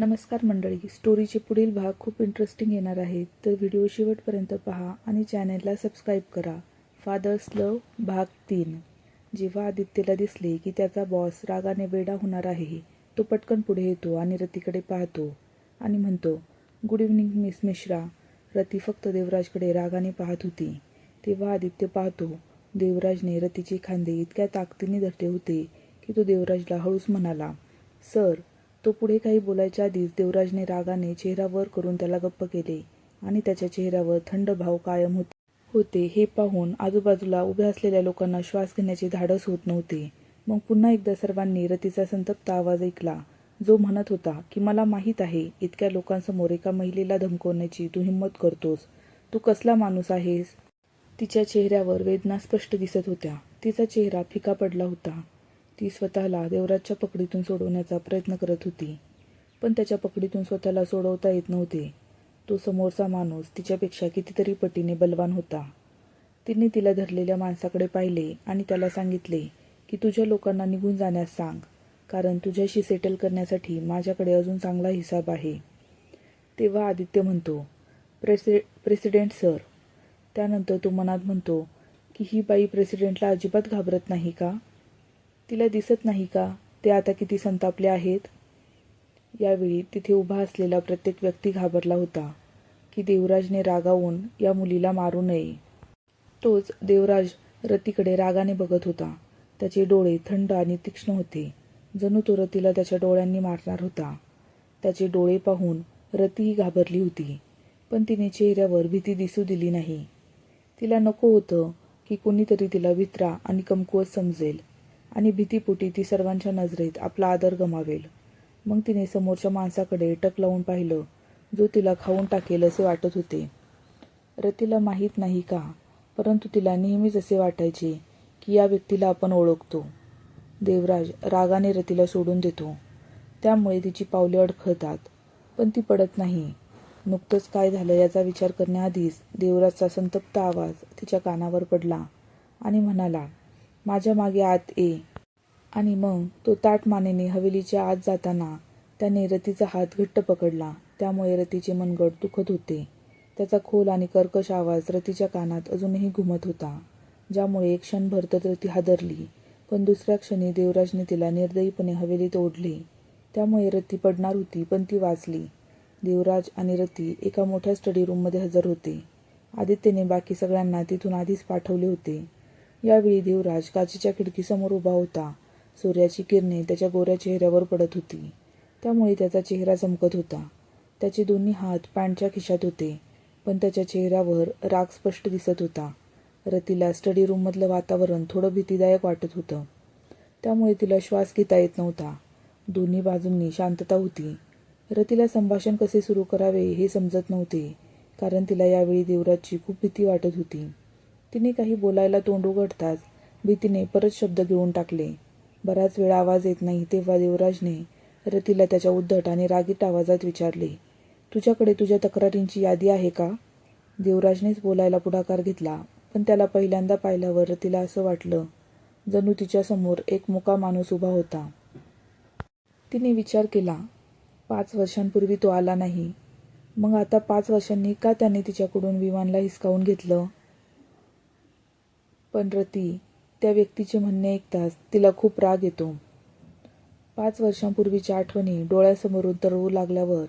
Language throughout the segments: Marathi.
नमस्कार मंडळी स्टोरीचे पुढील भाग खूप इंटरेस्टिंग येणार आहेत. तर व्हिडिओ शेवटपर्यंत पहा आणि चॅनेलला सबस्क्राईब करा. फादर्स लव भाग तीन. जेव्हा आदित्यला दिसले की त्याचा बॉस रागाने वेडा होणार आहे तो पटकन पुढे येतो आणि रतीकडे पाहतो आणि म्हणतो good evening miss Mishra Rati फक्त देवराजकडे रागाने पाहत होती. तेव्हा आदित्य पाहतो देवराजने रतीचे खांदे इतक्या ताकदीने धरले होते की तो देवराजला हळूच म्हणाला सर तो पुढे काही बोलायच्या आधीच देवराजने रागाने चेहरा वर करून त्याला गप्प केले आणि त्याच्या चेहऱ्यावर थंड भाव कायम होते होते. हे पाहून आजूबाजूला उभ्या असलेल्या लोकांना श्वास घेण्याचे धाडस होत नव्हते. मग पुन्हा एकदा सर्वांनी रतीचा संतप्त आवाज ऐकला. जो म्हणत होता की मला माहीत आहे इतक्या लोकांसमोर एका महिलेला धमकवण्याची तू हिंमत करतोस. तू कसला माणूस आहेस? तिच्या चेहऱ्यावर वेदना स्पष्ट दिसत होत्या. तिचा चेहरा फिका पडला होता. ती स्वतःला देवराजच्या पकडीतून सोडवण्याचा प्रयत्न करत होती. पण त्याच्या पकडीतून स्वतःला सोडवता येत नव्हते. तो समोरचा माणूस तिच्यापेक्षा कितीतरी पटीने बलवान होता. तिने तिला धरलेल्या माणसाकडे पाहिले आणि त्याला सांगितले की तुझ्या लोकांना निघून जाण्यास सांग कारण तुझ्याशी सेटल करण्यासाठी माझ्याकडे अजून चांगला हिसाब आहे. तेव्हा आदित्य म्हणतो प्रेसि प्रेसिडेंट सर. त्यानंतर तो मनात म्हणतो की ही बाई प्रेसिडेंटला अजिबात घाबरत नाही का? तिला दिसत नाही का? ते आता किती संतापले आहेत? यावेळी तिथे उभा असलेला प्रत्येक व्यक्ती घाबरला होता की देवराजने रागावून या मुलीला मारू नये. तोच देवराज रतीकडे रागाने बघत होता. त्याचे डोळे थंड आणि तीक्ष्ण होते. जणू तो रतीला त्याच्या डोळ्यांनी मारणार होता. त्याचे डोळे पाहून रतीही घाबरली होती पण तिने चेहऱ्यावर भीती दिसू दिली नाही. तिला नको होतं की कोणीतरी तिला वित्रा आणि कमकुवत समजेल. आणि भीतीपोटी ती सर्वांच्या नजरेत आपला आदर गमावेल. मग तिने समोरच्या माणसाकडे टक लावून पाहिलं जो तिला खाऊन टाकेल असे वाटत होते. रतीला माहीत नाही का? परंतु तिला नेहमीच असे वाटायचे की या व्यक्तीला आपण ओळखतो. देवराज रागाने रतीला सोडून देतो. त्यामुळे तिची पावले अडखळतात. पण ती पडत नाही. नुकतंच काय झालं याचा विचार करण्याआधीच देवराजचा संतप्त आवाज तिच्या कानावर पडला आणि म्हणाला माझ्या मागे आत ये. आणि मग तो ताट मानेने हवेलीच्या आत जाताना त्याने रतीचा हात घट्ट पकडला. त्यामुळे रतीचे मनगट दुखत होते. त्याचा खोल आणि कर्कश आवाज रतीच्या कानात अजूनही घुमत होता ज्यामुळे एक क्षणभर तर रती हादरली. पण दुसऱ्या क्षणी देवराजने तिला निर्दयीपणे हवेलीत ओढले. त्यामुळे रती पडणार होती पण ती वाचली. देवराज आणि रती एका मोठ्या स्टडी रूममध्ये हजर होते. आदित्यने बाकी सगळ्यांना तिथून आधीच पाठवले होते. यावेळी देवराज काचेच्या खिडकीसमोर उभा होता. सूर्याची किरणे त्याच्या गोऱ्या चेहऱ्यावर पडत होती. त्यामुळे त्याचा चेहरा चमकत होता. त्याचे दोन्ही हात पॅन्टच्या खिशात होते पण त्याच्या चेहऱ्यावर राग स्पष्ट दिसत होता. रतीला स्टडी रूममधलं वातावरण थोडं भीतीदायक वाटत होतं. त्यामुळे तिला श्वास घेता येत नव्हता. दोन्ही बाजूंनी शांतता होती. रतीला संभाषण कसे सुरू करावे हे समजत नव्हते कारण तिला यावेळी देवराजची खूप भीती वाटत होती. तिने काही बोलायला तोंड उघडताच भीतीने परत शब्द घेऊन टाकले. बराच वेळ आवाज येत नाही तेव्हा देवराजने रतीला त्याच्या उद्धट आणि रागीट आवाजात विचारले तुझ्याकडे तुझ्या तक्रारींची यादी आहे का? देवराजनेच बोलायला पुढाकार घेतला पण त्याला पहिल्यांदा पाहिल्यावर रतीला असं वाटलं जणू तिच्यासमोर एक मुका माणूस उभा होता. तिने विचार केला पाच वर्षांपूर्वी तो आला नाही. मग आता पाच वर्षांनी का त्याने तिच्याकडून विमानला हिसकावून घेतलं? पण रती त्या व्यक्तीचे म्हणणे ऐकताच तिला खूप राग येतो. पाच वर्षांपूर्वीच्या आठवणी डोळ्यासमोरून तरळू लागल्यावर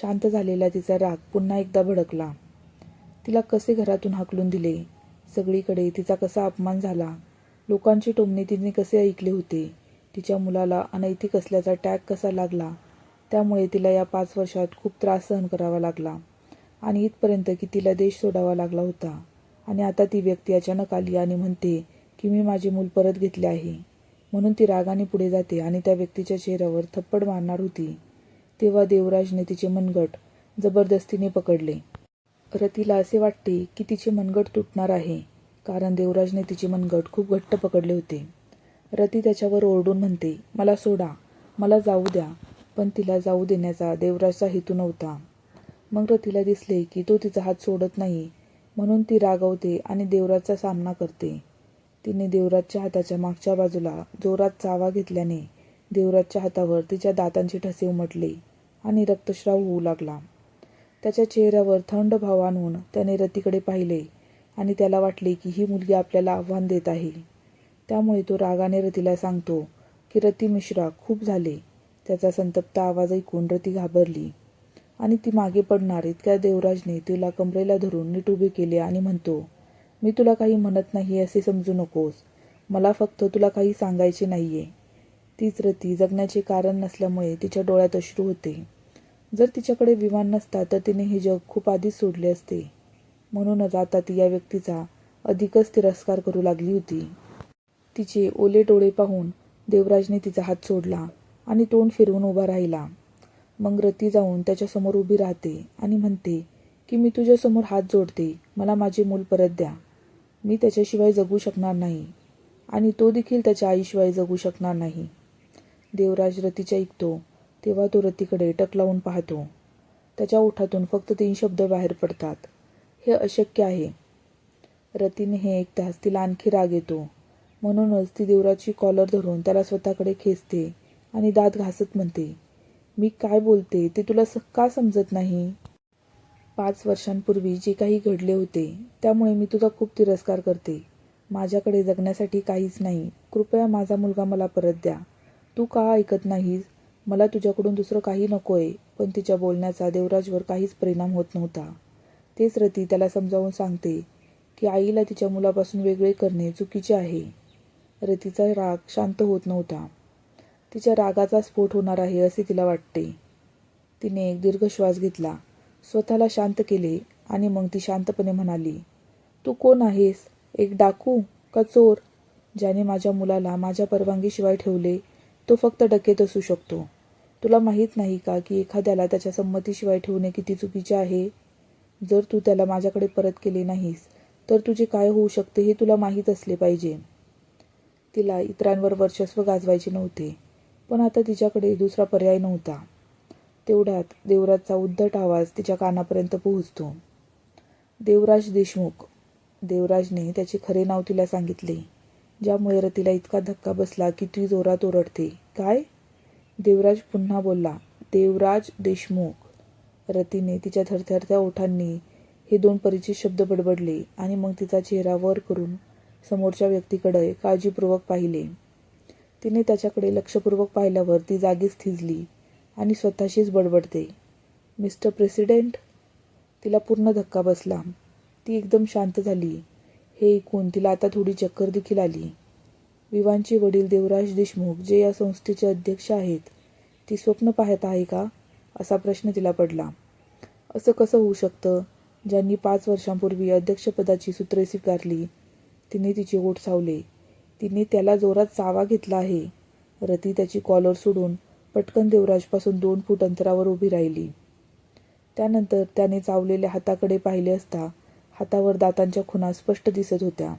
शांत झालेला तिचा राग पुन्हा एकदा भडकला. तिला कसे घरातून हाकलून दिले? सगळीकडे तिचा कसा अपमान झाला? लोकांची टोमणे तिने कसे ऐकले होते? तिच्या मुलाला अनैतिक असल्याचा टॅग कसा लागला? त्यामुळे तिला या पाच वर्षात खूप त्रास सहन करावा लागला आणि इथपर्यंत की तिला देश सोडावा लागला होता. आणि आता ती व्यक्ती अचानक आली आणि म्हणते की मी माझे मूल परत घेतले आहे. म्हणून ती रागाने पुढे जाते आणि त्या व्यक्तीच्या चेहऱ्यावर थप्पड मारणार होती. तेव्हा देवराजने तिचे मनगट जबरदस्तीने पकडले. रतीला असे वाटते की तिचे मनगट तुटणार आहे कारण देवराजने तिचे मनगट खूप घट्ट पकडले होते. रती त्याच्यावर ओरडून म्हणते मला सोडा मला जाऊ द्या पण तिला जाऊ देण्याचा देवराजचा हेतू नव्हता. मग रतीला दिसले की तो तिचा हात सोडत नाही म्हणून ती रागवते आणि देवराजचा सामना करते. तिने देवराजच्या हाताच्या मागच्या बाजूला जोरात चावा घेतल्याने देवराजच्या हातावर तिच्या दातांचे ठसे उमटले आणि रक्तस्राव होऊ लागला. त्याच्या चेहऱ्यावर थंड भाव आणून त्याने रतीकडे पाहिले आणि त्याला वाटले की ही मुलगी आपल्याला आव्हान देत आहे. त्यामुळे तो रागाने रतीला सांगतो की रती मिश्रा खूप झाले. त्याचा संतप्त आवाज ऐकून रती घाबरली. आणि ती मागे पडणार इतक्या देवराजने तिला कमरेला धरून नीट उभी केले आणि म्हणतो मी तुला काही म्हणत नाही असे समजू नकोस. मला फक्त तुला काही सांगायचे नाहीये. तीच रती जगण्याचे कारण नसल्यामुळे तिच्या डोळ्यात अश्रू होते. जर तिच्याकडे विमान नसता तर तिने हे जग खूप आधीच सोडले असते. म्हणूनच आता ती या व्यक्तीचा अधिकच तिरस्कार करू लागली होती. तिचे ओले डोळे पाहून देवराजने तिचा हात सोडला आणि तोंड फिरवून उभा राहिला. मग रती जाऊन त्याच्यासमोर उभी राहते आणि म्हणते की मी तुझ्यासमोर हात जोडते. मला माझे मूल परत द्या. मी त्याच्याशिवाय जगू शकणार नाही. आणि तो देखील त्याच्या आईशिवाय जगू शकणार नाही. देवराज रतीच्या ऐकतो. तेव्हा तो रतीकडे टक लावून पाहतो. त्याच्या ओठातून फक्त तीन शब्द बाहेर पडतात. हे अशक्य आहे. रतीने हे ऐकताच तिला आणखी राग येतो. म्हणूनच ती देवराची कॉलर धरून त्याला स्वतःकडे खेचते आणि दात घासत म्हणते मी काय बोलते ते तुला स का समजत नाही? पाच वर्षांपूर्वी जे काही घडले होते त्यामुळे मी तुझा खूप तिरस्कार करते. माझ्याकडे जगण्यासाठी काहीच नाही. कृपया माझा मुलगा मला परत द्या. तू का ऐकत नाहीस? मला तुझ्याकडून दुसरं काही नको आहे पण तिच्या बोलण्याचा देवराजवर काहीच परिणाम होत नव्हता. तेच रती त्याला समजावून सांगते की आईला तिच्या मुलापासून वेगळे करणे चुकीचे आहे. रतीचा राग शांत होत नव्हता. तिच्या रागाचा स्फोट होणार आहे असे तिला वाटते. तिने एक दीर्घ श्वास घेतला. स्वतःला शांत केले आणि मग ती शांतपणे म्हणाली तू कोण आहेस? एक डाकू? का चोर ज्याने माझ्या मुलाला माझ्या परवानगीशिवाय ठेवले तो फक्त डकेत असू शकतो. तुला माहीत नाही का की एखाद्याला त्याच्या संमतीशिवाय ठेवणे किती चुकीचे आहे? जर तू त्याला माझ्याकडे परत केले नाहीस तर तुझे काय होऊ शकते हे तुला माहीत असले पाहिजे. तिला इतरांवर वर्चस्व गाजवायचे नव्हते. पण आता तिच्याकडे दुसरा पर्याय नव्हता. तेवढ्यात देवराजचा उद्धट आवाज तिच्या कानापर्यंत पोहोचतो. देवराज देशमुख. देवराजने त्याचे खरे नाव तिला सांगितले ज्यामुळे रतीला इतका धक्का बसला की ती जोरात ओरडते. काय? देवराज पुन्हा बोलला देवराज देशमुख. रतीने तिच्या थरथरत्या ओठांनी हे दोन परिचित शब्द बडबडले आणि मग तिचा चेहरा वर करून समोरच्या व्यक्तीकडे काळजीपूर्वक पाहिले. तिने त्याच्याकडे लक्षपूर्वक पाहिल्यावर ती जागीच थिजली आणि स्वतःशीच बडबडते. Mister president? तिला पूर्ण धक्का बसला. ती एकदम शांत झाली. हे ऐकून तिला आता थोडी चक्कर देखील आली. विवांचे वडील देवराज देशमुख जे या संस्थेचे अध्यक्ष आहेत ती स्वप्न पाहत आहे का? असा प्रश्न तिला पडला. असं कसं होऊ शकतं? ज्यांनी पाच वर्षांपूर्वी अध्यक्षपदाची सूत्रे स्वीकारली तिने तिचे ओठ सावले. तिने त्याला जोरात चावा घेतला आहे. रती त्याची कॉलर सोडून पटकन देवराजपासून दोन फूट अंतरावर उभी राहिली. त्यानंतर त्याने चावलेल्या हाताकडे पाहिले असता हातावर दातांच्या खुणा स्पष्ट दिसत होत्या.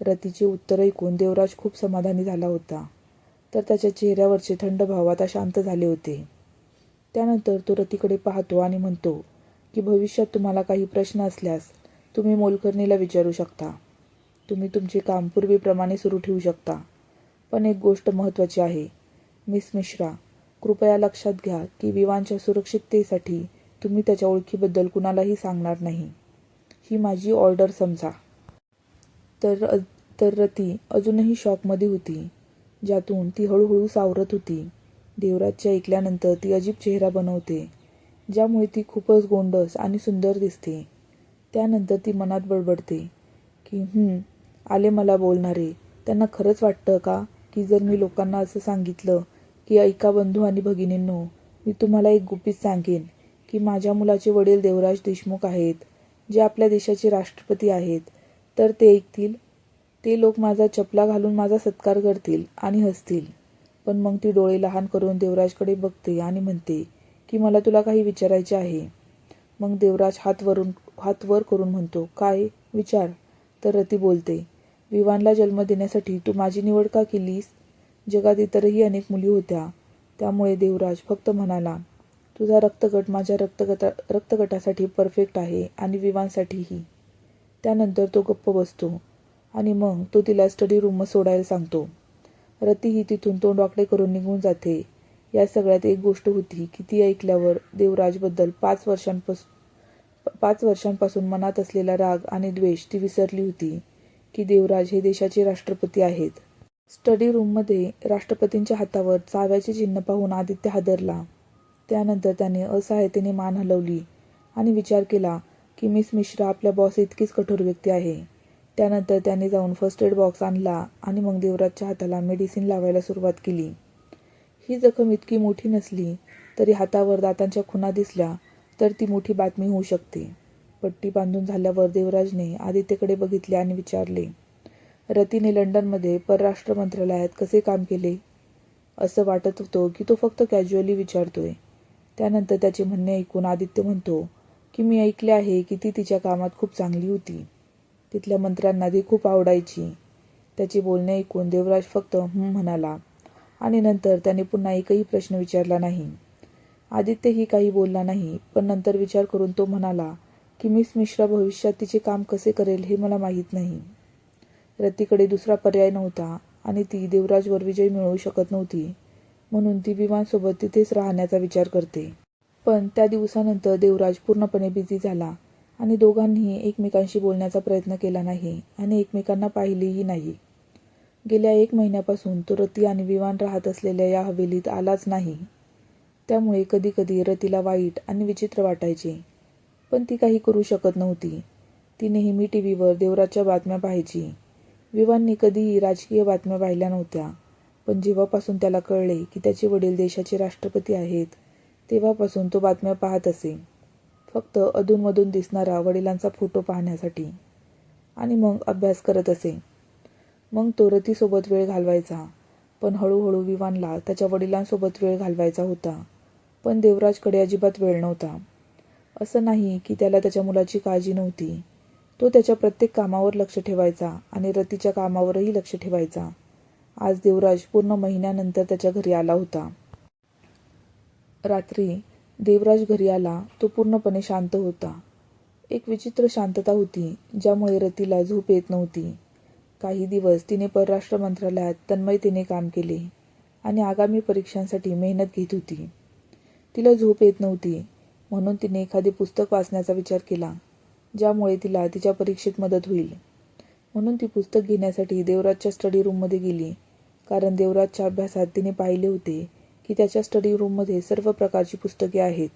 रतीचे उत्तर ऐकून देवराज खूप समाधानी झाला होता. तर त्याच्या चेहऱ्यावरचे थंड भाव आता शांत झाले होते. त्यानंतर तो रतीकडे पाहतो आणि म्हणतो की भविष्यात तुम्हाला काही प्रश्न असल्यास तुम्ही मोलकर्णीला विचारू शकता. तुम्ही तुमचे काम पूर्वीप्रमाणे सुरू ठेवू शकता. पण एक गोष्ट महत्त्वाची आहे. मिस मिश्रा कृपया लक्षात घ्या की विवांच्या सुरक्षिततेसाठी तुम्ही त्याच्या ओळखीबद्दल कुणालाही सांगणार नाही. ही माझी ऑर्डर समजा. तर तर रती अजूनही शॉकमध्ये होती. ज्यातून ती हळूहळू सावरत होती. देवराजच्या ऐकल्यानंतर ती अजीब चेहरा बनवते ज्यामुळे ती खूपच गोंडस आणि सुंदर दिसते. त्यानंतर ती मनात बडबडते की आले मला बोलणारे. त्यांना खरंच वाटतं का? की जर मी लोकांना असं सांगितलं की ऐका बंधू आणि भगिनींनो मी तुम्हाला एक गुपित सांगेन की माझ्या मुलाचे वडील देवराज देशमुख आहेत जे आपल्या देशाचे राष्ट्रपती आहेत तर ते ऐकतील. ते लोक माझा चपला घालून माझा सत्कार करतील आणि हसतील. पण मग ती डोळे लहान करून देवराजकडे बघते आणि म्हणते की मला तुला काही विचारायचे आहे. मग देवराज हात वरून हात वर करून म्हणतो काय? विचार. तर रती बोलते विवानला जन्म देण्यासाठी तू माझी निवड का केलीस? जगात इतरही अनेक मुली होत्या. त्यामुळे देवराज फक्त म्हणाला तुझा रक्तगट माझ्या रक्तगटा रक्तगटासाठी परफेक्ट आहे आणि विवानसाठीही. त्यानंतर तो गप्प बसतो आणि मग तो तिला स्टडी रूम सोडायला सांगतो. रतीही तिथून तोंड वाकडे करून निघून जाते. या सगळ्यात एक गोष्ट होती की ती ऐकल्यावर देवराजबद्दल पाच वर्षांपासून पाच वर्षांपासून मनात असलेला राग आणि द्वेष ती विसरली होती. की देवराज हे देशाचे राष्ट्रपती आहेत. स्टडी रूममध्ये राष्ट्रपतींच्या हातावर चाव्याचे चिन्ह पाहून आदित्य हादरला. त्यानंतर त्याने असहायतेने मान हलवली आणि विचार केला की मिस मिश्रा आपल्या बॉस इतकीच कठोर व्यक्ती आहे. त्यानंतर त्याने जाऊन फर्स्ट एड बॉक्स आणला आणि मग देवराजच्या हाताला मेडिसिन लावायला सुरुवात केली. ही जखम इतकी मोठी नसली तरी हातावर दातांच्या खुणा दिसल्या तर ती मोठी बातमी होऊ शकते. पट्टी बांधून झाल्यावर देवराजने आदित्यकडे बघितले आणि विचारले रतीने लंडनमध्ये परराष्ट्र मंत्रालयात कसे काम केले? असं वाटत होतं की तो फक्त कॅज्युअली विचारतोय. त्यानंतर त्याचे म्हणणे ऐकून आदित्य म्हणतो की मी ऐकले आहे की ती तिच्या कामात खूप चांगली होती. तिथल्या मंत्र्यांना ती खूप आवडायची. त्याचे बोलणे ऐकून देवराज फक्त म्हणाला आणि नंतर त्याने पुन्हा एकही प्रश्न विचारला नाही. आदित्यही काही बोलला नाही पण नंतर विचार करून तो म्हणाला की मिस मिश्रा भविष्यात तिचे काम कसे करेल हे मला माहीत नाही. रतीकडे दुसरा पर्याय नव्हता आणि ती देवराजवर विजय मिळवू शकत नव्हती म्हणून ती विमानसोबत तिथेच राहण्याचा विचार करते. पण त्या दिवसानंतर देवराज पूर्णपणे बिझी झाला आणि दोघांनीही एकमेकांशी बोलण्याचा प्रयत्न केला नाही आणि एकमेकांना पाहिलेही नाही. गेल्या एक महिन्यापासून तो रती आणि विमान राहत असलेल्या या हवेलीत आलाच नाही. त्यामुळे कधीकधी रतीला वाईट आणि विचित्र वाटायचे. पण ती काही करू शकत नव्हती. ती नेहमी टी व्हीवर देवराजच्या बातम्या पाहायची. विवानने कधीही राजकीय बातम्या पाहिल्या नव्हत्या. पण जेव्हापासून त्याला कळले की त्याचे वडील देशाचे राष्ट्रपती आहेत तेव्हापासून तो बातम्या पाहत असे. फक्त अधूनमधून दिसणारा वडिलांचा फोटो पाहण्यासाठी. आणि मग अभ्यास करत असे. मग तो रतीसोबत वेळ घालवायचा. पण हळूहळू विवानला त्याच्या वडिलांसोबत वेळ घालवायचा होता. पण देवराजकडे अजिबात वेळ नव्हता. असं नाही की त्याला त्याच्या मुलाची काळजी नव्हती. तो त्याच्या प्रत्येक कामावर लक्ष ठेवायचा आणि रतीच्या कामावरही लक्ष ठेवायचा. आज देवराज पूर्ण महिन्यानंतर त्याच्या घरी आला होता. रात्री देवराज घरी आला तो पूर्णपणे शांत होता. एक विचित्र शांतता होती ज्यामुळे रतीला झोप येत नव्हती. काही दिवस तिने परराष्ट्र मंत्रालयात तन्मयतेने काम केले आणि आगामी परीक्षांसाठी मेहनत घेत होती. तिला झोप येत नव्हती म्हणून तिने एखादे पुस्तक वाचण्याचा विचार केला ज्यामुळे तिला तिच्या परीक्षेत मदत होईल. म्हणून ती पुस्तक घेण्यासाठी देवराजच्या स्टडी रूममध्ये गेली कारण देवराजच्या अभ्यासात तिने पाहिले होते की त्याच्या स्टडी रूममध्ये सर्व प्रकारची पुस्तके आहेत.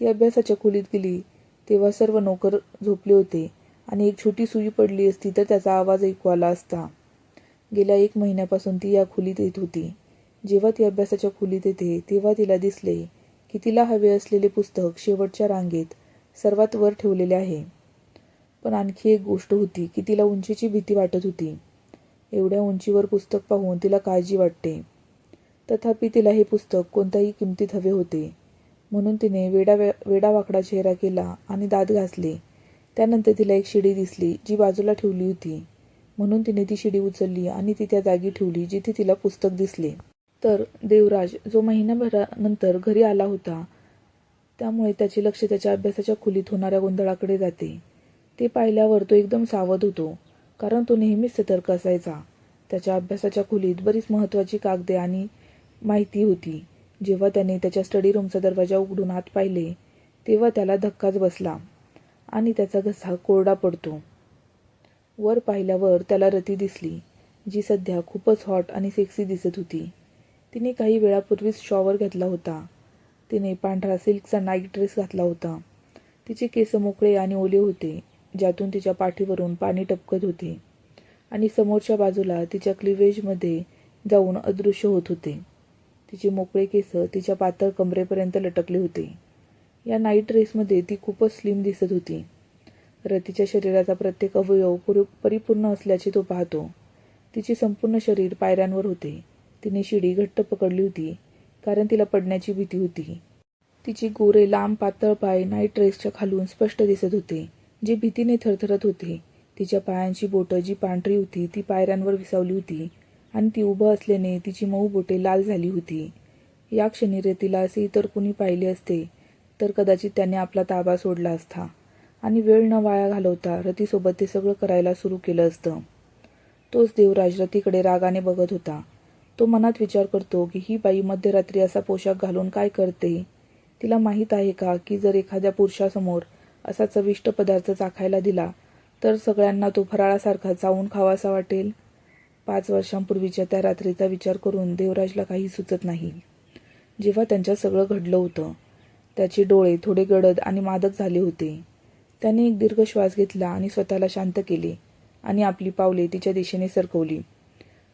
ती अभ्यासाच्या खोलीत गेली तेव्हा सर्व नोकर झोपले होते आणि एक छोटी सुई पडली असती तर त्याचा आवाज ऐकू आला असता. गेल्या एक महिन्यापासून ती या खोलीत येत होती. जेव्हा ती अभ्यासाच्या खोलीत येते तेव्हा तिला दिसले की तिला हवे असलेले पुस्तक शेवटच्या रांगेत सर्वात वर ठेवलेले आहे. पण आणखी एक गोष्ट होती की तिला उंचीची भीती वाटत होती. एवढ्या उंचीवर पुस्तक पाहून तिला काळजी वाटते. तथापि तिला हे पुस्तक कोणत्याही किमतीत हवे होते. म्हणून तिने वेडा वेडावाकडा चेहरा केला आणि दात घासले. त्यानंतर तिला एक शिडी दिसली जी बाजूला ठेवली होती. म्हणून तिने ती शिडी उचलली आणि ती त्या जागी ठेवली जिथे तिला पुस्तक दिसले. तर देवराज जो महिनाभरानंतर घरी आला होता त्यामुळे त्याचे लक्ष त्याच्या अभ्यासाच्या खोलीत होणाऱ्या गोंधळाकडे जाते. ते पाहिल्यावर तो एकदम सावध होतो कारण तो नेहमीच सतर्क असायचा. त्याच्या अभ्यासाच्या खोलीत बरीच महत्त्वाची कागदे आणि माहिती होती. जेव्हा त्याने त्याच्या स्टडी रूमचा दरवाजा उघडून आत पाहिले तेव्हा त्याला धक्काच बसला आणि त्याचा घसा कोरडा पडतो. वर पाहिल्यावर त्याला रती दिसली जी सध्या खूपच हॉट आणि सेक्सी दिसत होती. तिने काही वेळापूर्वीच शॉवर घेतला होता. तिने पांढरा सिल्कचा नाईट ड्रेस घातला होता. तिचे केस मोकळे आणि ओले होते ज्यातून तिच्या पाठीवरून पाणी टपकत होते. आणि समोरच्या बाजूला तिच्या क्लिवेजमध्ये जाऊन अदृश्य होत होते. तिचे मोकळे केस तिच्या पातळ कमरेपर्यंत लटकले होते. या नाईट ड्रेसमध्ये ती खूपच स्लिम दिसत होती. रतीच्या शरीराचा प्रत्येक अवयव पुर परिपूर्ण असल्याचे तो पाहतो. तिचे संपूर्ण शरीर पायऱ्यांवर होते. तिने शिडी घट्ट पकडली होती कारण तिला पडण्याची भीती होती. तिची गोरे लांब पातळ पाय नाईट ड्रेसच्या खालून स्पष्ट दिसत होते. जे भीतीने थरथरत होते तिच्या पायांची बोटं जी पांढरी होती ती पायऱ्यांवर विसावली होती आणि ती उभं असल्याने तिची मऊ बोटे लाल झाली होती. या क्षणी रेतीला असे इतर कुणी पाहिले असते तर कदाचित त्याने आपला ताबा सोडला असता आणि वेळ न वाया घालवता रतीसोबत ते सगळं करायला सुरू केलं असतं. तोच देवराज रतीकडे रागाने बघत होता. तो मनात विचार करतो की ही बाई मध्यरात्री असा पोशाख घालून काय करते? तिला माहीत आहे का की जर एखाद्या पुरुषासमोर असा चविष्ट पदार्थ चाखायला दिला तर सगळ्यांना तो फराळासारखा चावून खावासा वाटेल? पाच वर्षांपूर्वीच्या त्या रात्रीचा विचार करून देवराजला काही सुचत नाही. जेव्हा त्यांच्या सगळं घडलं होतं त्याचे डोळे थोडे गडद आणि मादक झाले होते. त्याने एक दीर्घ श्वास घेतला आणि स्वतःला शांत केले आणि आपली पावले तिच्या दिशेने सरकवली.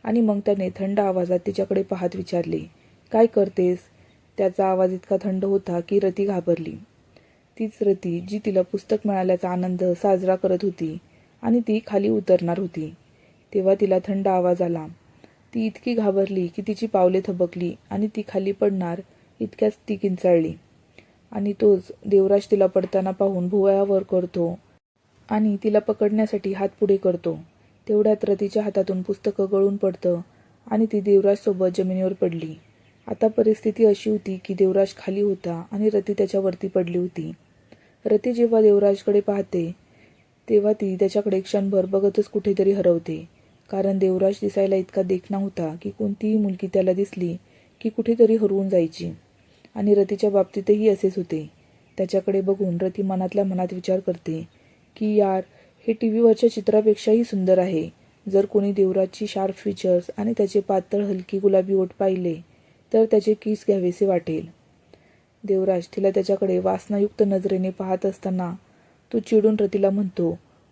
आणि मग त्याने थंड आवाजात तिच्याकडे पाहत विचारले काय करतेस? त्याचा आवाज इतका थंड होता की रती घाबरली. तीच रती जी तिला पुस्तक मिळाल्याचा आनंद साजरा करत होती आणि ती खाली उतरणार होती. तेव्हा तिला थंड आवाज आला. ती इतकी घाबरली की तिची पावले थबकली आणि ती खाली पडणार इतक्याच ती किंचाळली. आणि तोच देवराज तिला पडताना पाहून भुवयावर करतो आणि तिला पकडण्यासाठी हात पुढे करतो. तेवढ्यात रतीच्या हातातून पुस्तकं गळून पडतं आणि ती देवराजसोबत जमिनीवर पडली. आता परिस्थिती अशी होती की देवराज खाली होता आणि रती त्याच्यावरती पडली होती. रती जेव्हा देवराजकडे पाहते तेव्हा ती त्याच्याकडे क्षणभर बघतच कुठेतरी हरवते. कारण देवराज दिसायला इतका देखणा होता की कोणतीही मुलगी त्याला दिसली की कुठेतरी हरवून जायची. आणि रतीच्या बाबतीतही असेच होते. त्याच्याकडे बघून रती मनातल्या मनात विचार करते की यार हे टी व्हीवरच्या चित्रापेक्षाही सुंदर आहे. जर कोणी देवराजची शार्प फीचर्स आणि त्याचे पातळ हलकी गुलाबी ओठ पाहिले तर त्याचे किस घ्यावेसे वाटेल. देवराज तिला त्याच्याकडे वासनायुक्त नजरेने पाहत असताना तो चिडून रतीला म्हणतो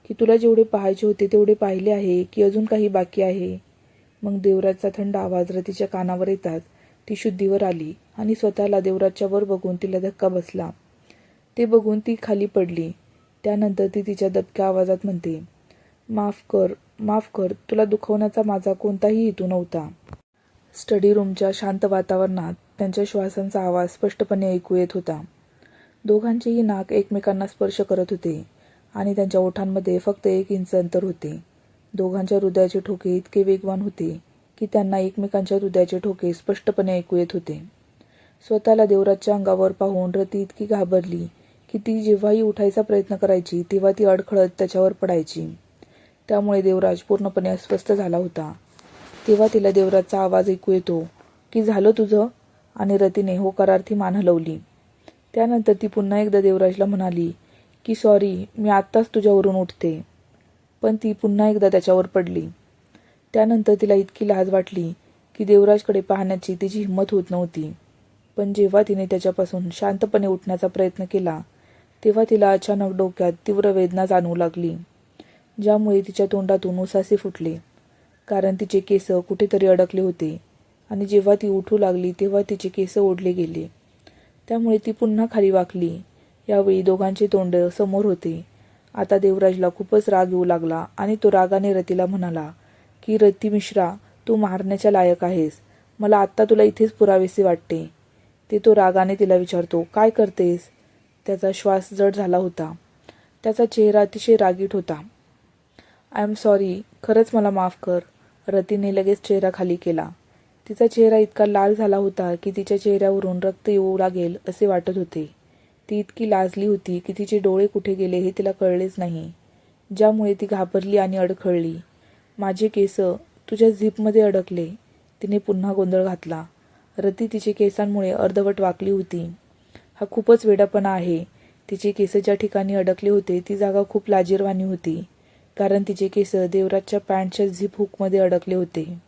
की तुला जेवढे पाहायचे होते तेवढे पाहिले आहे की अजून काही बाकी आहे? मग देवराजचा थंड आवाज रतीच्या कानावर येताच ती शुद्धीवर आली आणि स्वतःला देवराजच्या वर बघून तिला धक्का बसला. ते बघून ती खाली पडली. त्यानंतर ती तिच्या दबक्या आवाजात म्हणते माफ कर माफ कर तुला दुखवण्याचा माझा कोणताही हेतू नव्हता स्टडी रूमच्या शांत वातावरणात त्यांच्या श्वासांचा आवाज स्पष्टपणे ऐकू येत होता. दोघांचेही नाक एकमेकांना स्पर्श करत होते आणि त्यांच्या ओठांमध्ये फक्त एक इंच अंतर होते. दोघांच्या हृदयाचे ठोके इतके वेगवान होते की त्यांना एकमेकांच्या हृदयाचे ठोके स्पष्टपणे ऐकू येत होते. स्वतःला देवराजच्या अंगावर पाहून रती इतकी घाबरली की ती जेव्हाही उठायचा प्रयत्न करायची तेव्हा ती अडखळत त्याच्यावर पडायची. त्यामुळे देवराज पूर्णपणे अस्वस्थ झाला होता. तेव्हा तिला देवराजचा आवाज ऐकू येतो की झालं तुझं? आणि रतीने होकारार्थी मान हलवली. त्यानंतर ती पुन्हा एकदा देवराजला म्हणाली की सॉरी मी आत्ताच तुझ्यावरून उठते. पण ती पुन्हा एकदा त्याच्यावर पडली. त्यानंतर तिला इतकी लाज वाटली की देवराजकडे पाहण्याची तिची हिंमत होत नव्हती. पण जेव्हा तिने त्याच्यापासून शांतपणे उठण्याचा प्रयत्न केला तेव्हा तिला अचानक डोक्यात तीव्र वेदना जाणवू लागली ज्यामुळे तिच्या तोंडातून उसासे फुटले कारण तिचे केस कुठेतरी अडकले होते आणि जेव्हा ती उठू लागली तेव्हा तिचे केस ओढले गेले. त्यामुळे ती पुन्हा खाली वाकली. यावेळी दोघांचे तोंड समोर होते. आता देवराजला खूपच राग येऊ लागला आणि तो रागाने रतीला म्हणाला की रती मिश्रा तू मारण्याच्या लायक आहेस. मला आत्ता तुला इथेच पुरावेसे वाटते ते तो रागाने तिला विचारतो काय करतेस? त्याचा श्वास जड झाला होता. त्याचा चेहरा अतिशय रागीट होता. आय एम सॉरी खरंच मला माफ कर. रतीने लगेच चेहरा खाली केला. तिचा चेहरा इतका लाल झाला होता की तिच्या चेहऱ्यावरून रक्त येऊ लागेल असे वाटत होते. ती इतकी लाजली होती की तिचे डोळे कुठे गेले हे तिला कळलेच नाही. ज्यामुळे ती घाबरली आणि अडखळली. माझे केस तुझ्या झीपमध्ये अडकले. तिने पुन्हा गोंधळ घातला. रती तिचे केसांमुळे अर्धवट वाकली होती. हा खूपच वेडापणा आहे. तिचे केस ज्या ठिकाणी अडकले होते ती जागा खूप लाजीरवाणी होती. कारण तिचे केस देवराजच्या पॅन्टच्या झिप हुकमध्ये अडकले होते.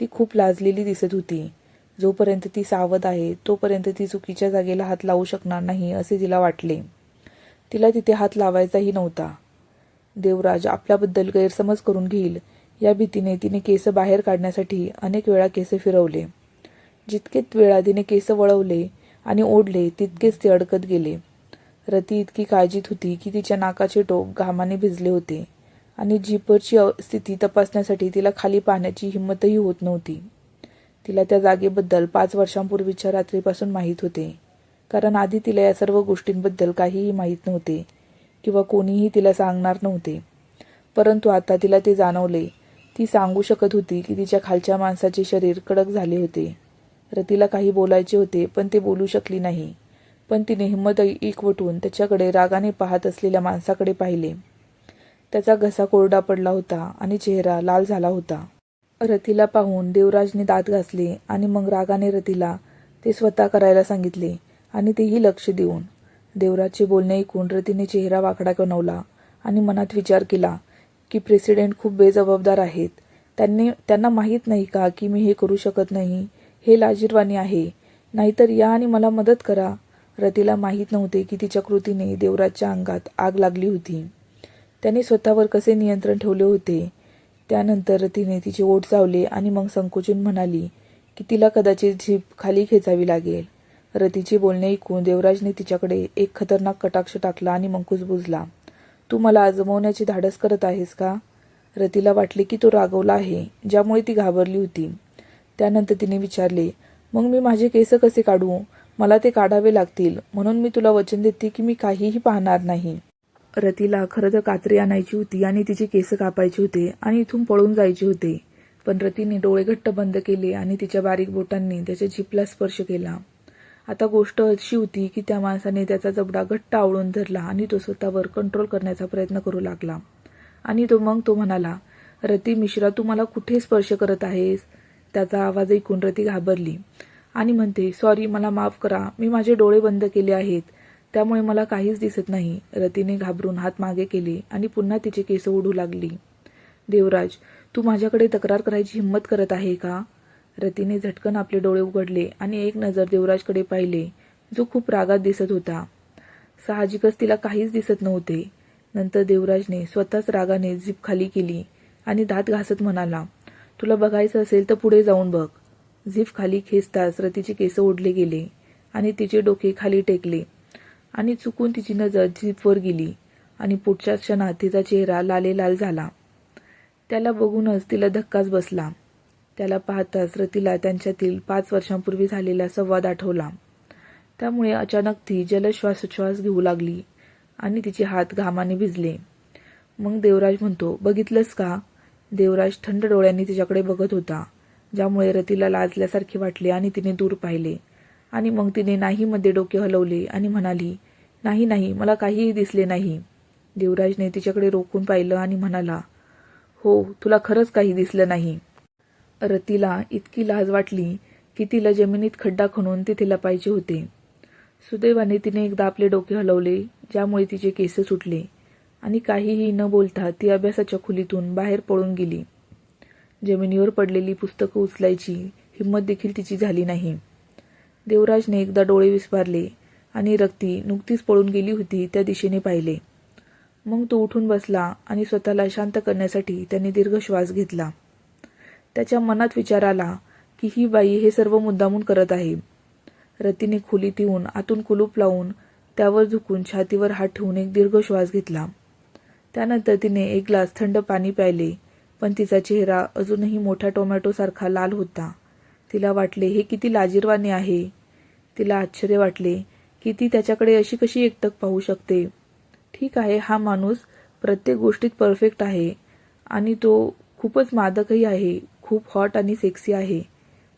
ती खूप लाजलेली दिसत होती. जोपर्यंत ती सावध आहे तोपर्यंत ती चुकीच्या जागेला हात लावू शकणार नाही असे तिला वाटले. तिला तिथे हात लावायचाही नव्हता. देवराज आपल्याबद्दल गैरसमज करून घेईल. या भीतीने तिने केस बाहेर काढण्यासाठी अनेक वेळा केस फिरवले. जितके वेळा तिने केस वळवले आणि ओढले तितकेच ते अडकत गेले. रती इतकी काळजीत होती की तिच्या नाकाचे टोक घामाने भिजले होते आणि जीपरची स्थिती तपासण्यासाठी तिला खाली पाहण्याची हिंमतही होत नव्हती. तिला त्या जागेबद्दल पाच वर्षांपूर्वीच्या रात्रीपासून माहीत होते कारण आधी तिला या सर्व गोष्टींबद्दल काहीही माहीत नव्हते किंवा कोणीही तिला सांगणार नव्हते. परंतु आता तिला ते जाणवले. ती सांगू शकत होती की तिच्या खालच्या माणसाचे शरीर कडक झाले होते. रतीला काही बोलायचे होते पण ते बोलू शकली नाही. पण तिने हिंमत एकवटून त्याच्याकडे रागाने पाहत असलेल्या माणसाकडे पाहिले. त्याचा घसा कोरडा पडला होता आणि चेहरा लाल झाला होता. रतीला पाहून देवराजने दात घासले आणि मग रागाने रतीला ते स्वतः करायला सांगितले आणि तेही लक्ष देऊन. देवराजचे बोलणे ऐकून रतीने चेहरा वाकडा बनवला आणि मनात विचार केला की प्रेसिडेंट खूप बेजबाबदार आहेत. त्यांनी त्यांना माहीत नाही का की मी हे करू शकत नाही? हे लाजीरवाणी आहे. नाहीतर या आणि मला मदत करा. रतीला माहीत नव्हते की तिच्या कृतीने देवराजच्या अंगात आग लागली होती. त्याने स्वतःवर कसे नियंत्रण ठेवले होते? त्यानंतर रतीने तिचे ओठ चावले आणि मग संकोचून म्हणाली की तिला कदाचित झीप खाली खेचावी लागेल. रतीचे बोलणे ऐकून देवराजने तिच्याकडे एक खतरनाक कटाक्ष टाकला आणि मग कुजबुजला तू मला आजमवण्याची धाडस करत आहेस का? रतीला वाटले की तो रागवला आहे ज्यामुळे ती घाबरली होती. त्यानंतर तिने विचारले मग मी माझे केस कसे काढू? मला ते काढावे लागतील. म्हणून मी तुला वचन देते की मी काहीही पाहणार नाही. रतीला खरं तर कात्री आणायची होती आणि तिचे केस कापायचे होते आणि इथून पळून जायचे होते. पण रतीने डोळे घट्ट बंद केले आणि तिच्या बारीक बोटांनी त्याच्या झिपला स्पर्श केला. आता गोष्ट अशी होती की त्या माणसाने त्याचा जबडा घट्ट आवळून धरला आणि तो स्वतःवर कंट्रोल करण्याचा प्रयत्न करू लागला. आणि तो मग तो म्हणाला रती मिश्रा तू मला कुठे स्पर्श करत आहेस? त्याचा आवाज ऐकून रती घाबरली. आणि म्हणते सॉरी मला माफ करा. मी माझे डोळे बंद केले आहेत. त्यामुळे मला काहीच दिसत नाही. रतीने घाबरून हात मागे केले आणि पुन्हा तिचे केस ओढू लागली. देवराज तू माझ्याकडे तक्रार करायची हिंमत करत आहे का? रतीने झटकन आपले डोळे उघडले आणि एक नजर देवराजकडे पाहिले जो खूप रागात दिसत होता. साहजिकच तिला काहीच दिसत नव्हते. नंतर देवराजने स्वतःच रागाने जीप खाली केली आणि दात घासत म्हणाला तुला बघायचं असेल तर पुढे जाऊन बघ. झीप खाली खेचताच रतीचे केस ओढले गेले आणि तिचे डोके खाली टेकले. आणि चुकून तिची नजर झीपवर गेली आणि पुढच्या क्षणात तिचा चेहरा लालेलाल झाला. त्याला बघूनच तिला धक्काच बसला. त्याला पाहताच रतीला त्यांच्यातील पाच वर्षांपूर्वी झालेला संवाद आठवला. त्यामुळे अचानक ती जलश्वासोच्छ्वास घेऊ लागली आणि तिचे हात घामाने भिजले. मग देवराज म्हणतो बघितलंस का? देवराज थंड डोळ्यांनी तिच्याकडे बघत होता ज्यामुळे रतीला लाजल्यासारखे वाटले आणि तिने दूर पाहिले. आणि मग तिने नाही मध्ये डोके हलवले आणि म्हणाली नाही नाही मला काहीही दिसले नाही. देवराजने तिच्याकडे रोखून पाहिलं आणि म्हणाला हो तुला खरंच काही दिसलं नाही. रतीला इतकी लाज वाटली की तिला जमिनीत खड्डा खणून तिथे लपायचे होते. सुदैवाने तिने एकदा आपले डोके हलवले ज्यामुळे तिचे केस सुटले. आणि काहीही न बोलता ती अभ्यासाच्या खोलीतून बाहेर पळून गेली. जमिनीवर पडलेली पुस्तकं उचलायची हिंमत देखील तिची झाली नाही. देवराजने एकदा डोळे विस्पारले आणि रक्ती नुकतीच पळून गेली होती त्या दिशेने पाहिले. मग तो उठून बसला आणि स्वतःला शांत करण्यासाठी त्याने दीर्घ श्वास घेतला. त्याच्या मनात विचार आला की ही बाई हे सर्व मुद्दामून करत आहे. रतीने खोलीत येऊन आतून कुलूप लावून त्यावर झुकून छातीवर हात ठेवून एक दीर्घ श्वास घेतला. त्यानंतर तिने एक ग्लास थंड पाणी प्यायले पण तिचा चेहरा अजूनही मोठ्या टोमॅटोसारखा लाल होता. तिला वाटले हे किती लाजीरवाने आहे. तिला आश्चर्य वाटले की ती त्याच्याकडे अशी कशी एकटक पाहू शकते. ठीक आहे हा माणूस प्रत्येक गोष्टीत परफेक्ट आहे आणि तो खूपच मादकही आहे खूप हॉट आणि सेक्सी आहे.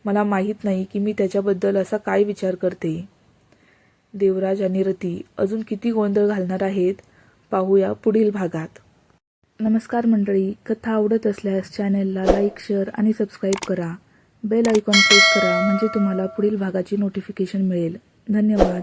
मला माहीत नाही की मी त्याच्याबद्दल असा काय विचार करते. देवराज आणि रती अजून किती गोंधळ घालणार आहेत? पाहूया पुढील भागात. नमस्कार मंडळी कथा आवडत असल्यास चॅनेलला लाईक शेअर आणि सबस्क्राईब करा. बेल आयकॉन प्रेस करा म्हणजे तुम्हाला पुढील भागाची नोटिफिकेशन मिळेल. धन्यवाद.